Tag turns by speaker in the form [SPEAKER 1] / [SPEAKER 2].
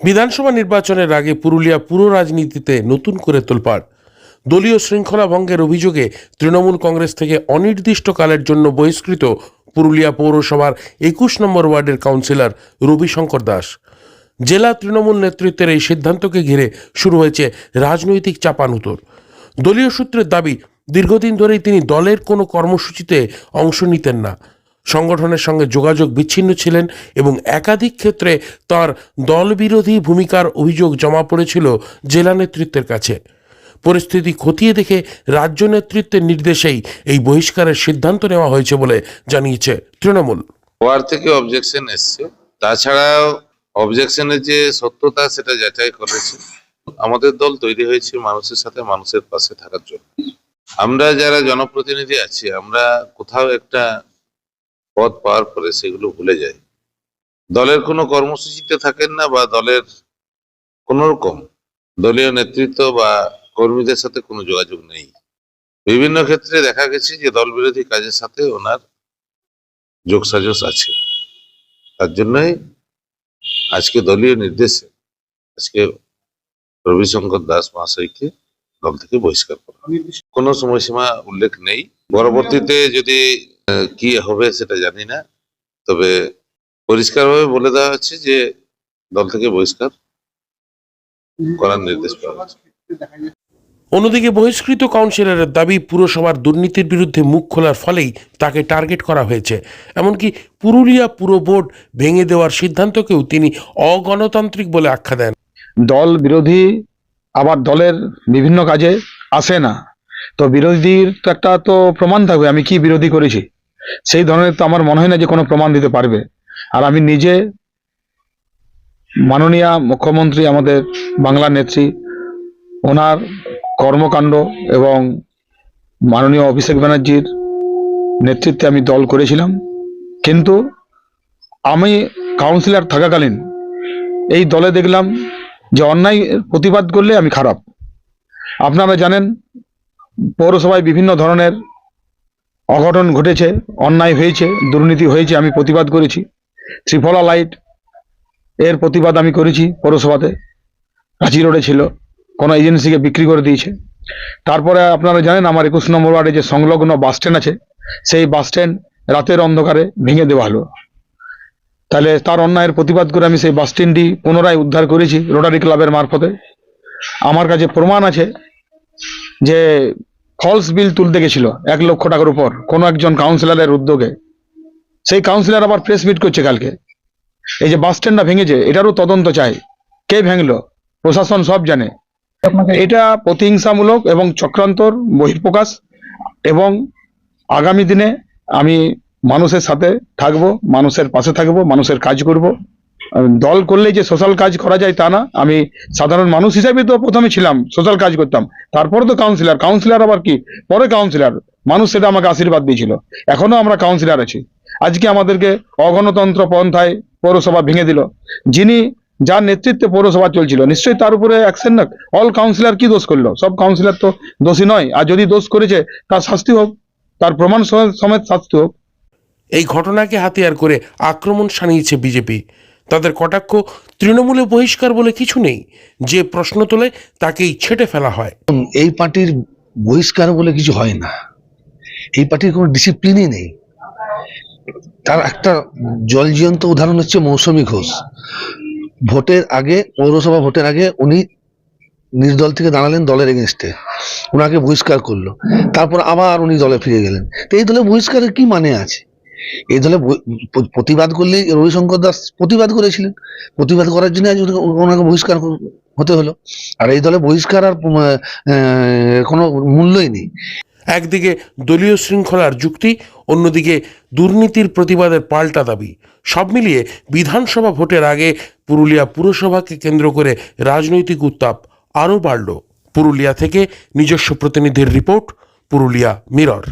[SPEAKER 1] বিধানসভা নির্বাচনের আগে পুরুলিয়া পুর রাজনীতিতে নতুন করে তোলপাড়। দলীয় শৃঙ্খলা ভঙ্গের অভিযোগে তৃণমূল কংগ্রেস থেকে অনির্দিষ্টকালের জন্য বহিষ্কৃত পুরুলিয়া পৌরসভার একুশ নম্বর ওয়ার্ডের কাউন্সিলর রবিশঙ্কর দাস। জেলা তৃণমূল নেতৃত্বের এই সিদ্ধান্তকে ঘিরে শুরু হয়েছে রাজনৈতিক চাপানুতর। দলীয় সূত্রের দাবি, দীর্ঘদিন ধরেই তিনি দলের কোনো কর্মসূচিতে অংশ নিতেন না। সংগঠনের সঙ্গে যোগাযোগ বিচ্ছিন্ন ছিলেন এবং একাধিক ক্ষেত্রে তার দলবিরোধী ভূমিকার অভিযোগ জমা পড়েছিল জেলা নেতৃত্বের কাছে। পরিস্থিতি খতিয়ে দেখে রাজ্য নেতৃত্বের নির্দেশেই এই বহিষ্কারের সিদ্ধান্ত নেওয়া হয়েছে বলে জানিয়েছে তৃণমূল।
[SPEAKER 2] ওয়ার থেকে অবজেকশন এসছে। তাছাড়াও অবজেকশনের যে সত্যতা সেটা যাচাই করেছে। আমাদের দল তৈরি হয়েছে মানুষের সাথে মানুষের পাশে থাকার জন্য। আমরা যারা জনপ্রতিনিধি আছি, আমরা কোথাও একটা পদ পাওয়ার পরে সেগুলো ভুলে যায়। দলের কোনো কর্মসূচিতে থাকেন না বা দলের কোন রকম দলীয় নেতৃত্ব বা কর্মীদের সাথে কোনো যোগাযোগ নেই। বিভিন্ন ক্ষেত্রে দেখা গেছে যে দল বিরোধী কাজের সাথে ওনার যোগসাজস আছে। তার জন্যই আজকে দলীয় নির্দেশে, আজকে রবিশঙ্কর দাস মহাশয়কে দল থেকে বহিষ্কার করা কোনো সময়সীমা উল্লেখ নেই। পরবর্তীতে যদি কি হবে সেটা জানি না। তবে পরিষ্কারভাবে বলে দেওয়া হচ্ছে যে দল থেকে বহিষ্কার করার নির্দেশ পাওয়া
[SPEAKER 1] অন্যদিকে বহিষ্কৃত কাউন্সিলরের দাবি পুরসভার দুর্নীতির বিরুদ্ধে মুখ খোলার ফলেই তাকে টার্গেট করা হয়েছে। এমনকি পুরুলিয়া পুর বোর্ড ভেঙে দেওয়ার সিদ্ধান্তকেও তিনি অগণতান্ত্রিক বলে আখ্যা দেন।
[SPEAKER 3] দল বিরোধী আবার দলের বিভিন্ন কাজে আসে না। তো বিরোধীর তো একটা তো প্রমাণ থাকবে আমি কি বিরোধী করেছি? সেই ধরনের তো আমার মনে হয় না যে কোনো প্রমাণ দিতে পারবে। আর আমি নিজে মাননীয় মুখ্যমন্ত্রী, আমাদের বাংলা নেত্রী, ওনার কর্মকাণ্ড এবং মাননীয় অভিষেক ব্যানার্জির নেতৃত্বে আমি দল করেছিলাম। কিন্তু আমি কাউন্সিলর থাকাকালীন এই দলে দেখলাম যে অন্যায় প্রতিবাদ করলে আমি খারাপ। আপনারা জানেন, পৌরসভায় বিভিন্ন ধরনের অঘটন ঘটেছে, অন্যায় হয়েছে, দুর্নীতি হয়েছে, আমি প্রতিবাদ করেছি। ত্রিফলা লাইট, এর প্রতিবাদ আমি করেছি পৌরসভাতে। রাঁচি রোডে ছিল, কোনো এজেন্সিকে বিক্রি করে দিয়েছে। তারপরে আপনারা জানেন, আমার একুশ নম্বর ওয়ার্ডে যে সংলগ্ন বাস স্ট্যান্ড আছে, সেই বাস স্ট্যান্ড রাতের অন্ধকারে ভেঙে দেওয়া হলো। তাহলে তার অন্যায়ের প্রতিবাদ করে আমি সেই বাস স্ট্যান্ডটি পুনরায় উদ্ধার করেছি রোটারি ক্লাবের মারফতে। আমার কাছে প্রমাণ আছে যে ফলস বিল তুলতে গেছিল এক লক্ষ টাকার উপর কোনো একজন কাউন্সিলরের উদ্যোগে। সেই কাউন্সিলর আবার প্রেস মিট করছে কালকে। এই যে বাস স্ট্যান্ডটা ভেঙেছে এটারও তদন্ত চাই। কে ভেঙলো? প্রশাসন সব জানে। এটা প্রতিহিংসামূলক এবং চক্রান্তর বহিঃপ্রকাশ এবং আগামী দিনে আমি মানুষের সাথে থাকব মানুষের পাশে থাকব মানুষের কাজ করব। দল করলেই যে সোশ্যাল কাজ করা যায় তা না। আমি সাধারণ মানুষ হিসাবে তো প্রথমে ছিলাম সোশ্যাল কাজ করতাম। তারপরে তো কাউন্সিলর কাউন্সিলর আবার কি? পরে কাউন্সিলর মানুষ সেটা আমাকে আশীর্বাদ দিয়েছিল। এখনও আমরা কাউন্সিলর আছি। আজকে আমাদেরকে অগণতন্ত্র পন্থায় পৌরসভা ভেঙে দিল। যিনি যার নেতৃত্বে পৌরসভা চলছিল, নিশ্চয়ই তার উপরে অ্যাকশন না অল কাউন্সিলর কি দোষ করল? সব কাউন্সিলর তো দোষী নয়। আর যদি দোষ করেছে, তার শাস্তি হোক, তার প্রমাণ সমেত শাস্তি হোক।
[SPEAKER 1] এই ঘটনাকে হাতিয়ার করে আক্রমণ সানিয়েছে বিজেপি। তাদের কটাক্ষ তৃণমূলে বহিষ্কার বলে কিছু নেই। যে প্রশ্ন তোলে তাকেই ছেটে ফেলা হয়।
[SPEAKER 4] এই পার্টির বহিষ্কার বলে কিছু হয় না। এই পার্টির কোনো ডিসিপ্লিনই নেই। তার একটা জলজিয়ন্ত উদাহরণ হচ্ছে মৌসুমী ঘোষ। ভোটের আগে, পৌরসভা ভোটের আগে উনি নির্দল থেকে দাঁড়ালেন দলের এগেনস্টে ওনাকে বহিষ্কার করল। তারপর আবার উনি দলে ফিরে গেলেন। তো এই দলে বহিষ্কারের কি মানে আছে? এই দলে প্রতিবাদ করলে রবিশঙ্কর দাস প্রতিবাদ করেছিলেন। প্রতিবাদ করার জন্য আজ ওনাকে- বহিষ্কার হতে হলো। আর এই দলে বহিষ্কার আর কোনো মূল্যই নেই।
[SPEAKER 1] একদিকে দলীয় শৃঙ্খলার যুক্তি, অন্যদিকে দুর্নীতির প্রতিবাদের পাল্টা দাবি। সব মিলিয়ে বিধানসভা ভোটের আগে পুরুলিয়া পুরসভাকে কেন্দ্র করে রাজনৈতিক উত্তাপ আরও বাড়ল। পুরুলিয়া থেকে নিজস্ব প্রতিনিধির রিপোর্ট, পুরুলিয়া মিরর।